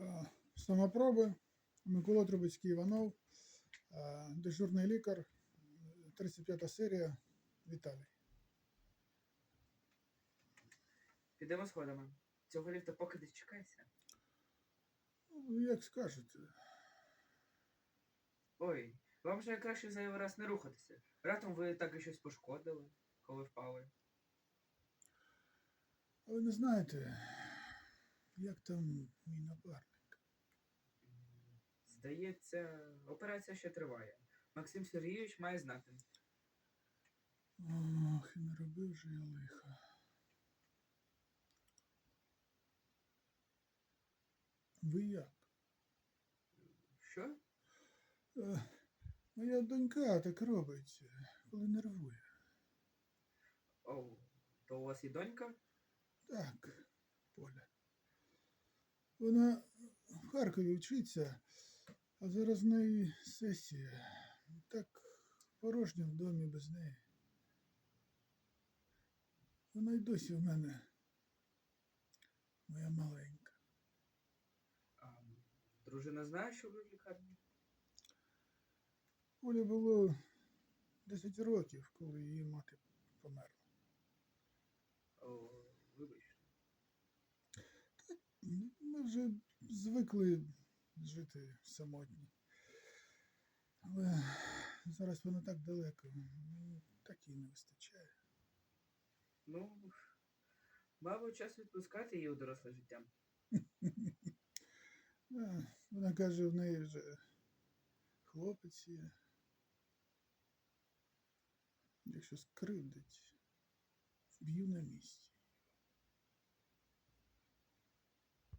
Е, Самопроби. Микола Трубецький Іванов, е, дежурний лікар, 35 серія. Віталій. Підемо сходами. Цього ліфта поки дочекайся. Ну, Як скажете. Ой, вам же краще зайвий раз не рухатися. Раптом ви так і щось пошкодили, коли впали. А ви не знаєте, як там мій напарник? Здається, операція ще триває. Максим Сергійович має знати. Ох, і не робив же я лиха. Ви як? Що? Е, Моя донька так робить, коли нервує. О, то у вас є донька? Так, Поля. Вона в Харкові вчиться, а зараз в неї сесія. Так порожньо в домі без неї. Вона й досі в мене моя маленька. А, дружина знає, що ви в лікарні? Олі було 10 років, коли її мати померла. Вже звикли жити самотні. Але зараз вона так далеко, мені так їй не вистачає. Ну, мабуть, час відпускати її у доросле життя. Вона каже, в неї вже хлопець є. Якщо скривдить, б'ю на місці.